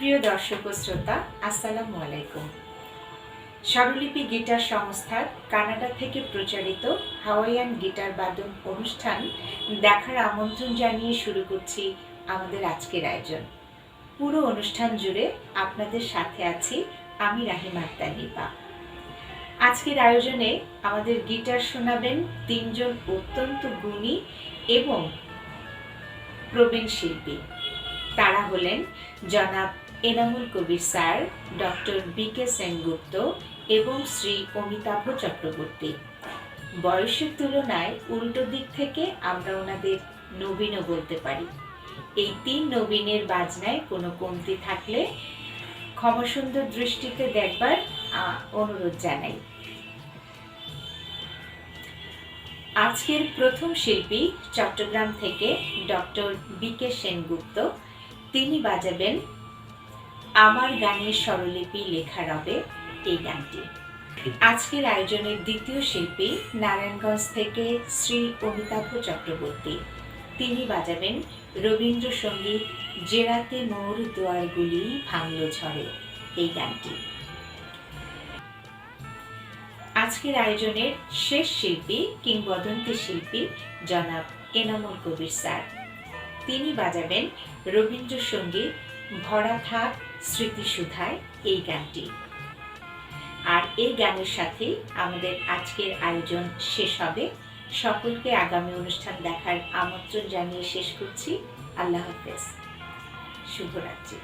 প্রিয় দর্শক ও শ্রোতা, আসসালামু আলাইকুম। স্বরলিপি গিটার সংস্থার কানাডা থেকে প্রচারিত হাওয়াইয়ান গিটার বাদন অনুষ্ঠান দেখার আমন্ত্রণ জানিয়ে শুরু করছি আমাদের আজকের আয়োজন। পুরো অনুষ্ঠান জুড়ে আপনাদের সাথে আছি আমি রাহিমা আক্তার আজকের আয়োজনে আমাদের গিটার শোনাবেন তিনজন অত্যন্ত গুণী এবং প্রবীণ শিল্পী। তারা হলেন জনাব Enamul Kabir sir, doctor B K Sengupta এবং শ্রী অমিতাভ চক্রবর্তী। বয়সের তুলনায় উল্টো দিক থেকে আমরা ওনাদের নবীনও বলতে পারি। এই তিন নবীনের বাজনায় কোনো কমতি থাকলে ক্ষমসুন্দর দৃষ্টিতে দেখবার অনুরোধ জানাই। আজকের প্রথম শিল্পী চট্টগ্রাম থেকে ডক্টর বি কে সেনগুপ্ত। তিনি বাজাবেন আমার গানের স্বরলিপি লেখা রবে এই গানটি। আজকের আয়োজনের দ্বিতীয় শিল্পী নারায়ণগঞ্জ থেকে শ্রী অমিতাভ চক্রবর্তী। তিনি বাজাবেন রবীন্দ্রসঙ্গীত জেরাতে মোর দোয়ারগুলি ভাঙল ঝড়ে এই গানটি। আজকের আয়োজনের শেষ শিল্পী, কিংবদন্তি শিল্পী জনাব এনামুল কবির স্যার। তিনি বাজাবেন রবীন্দ্রসঙ্গীত ভরা থাক স্মৃতিসুধায় এই গানটি। আর এই গানের সাথে আমাদের আজকের আয়োজন শেষ হবে। সকলকে আগামী অনুষ্ঠান দেখার আমন্ত্রণ জানিয়ে শেষ করছি। আল্লাহ হাফেজ। শুভরাত্রি।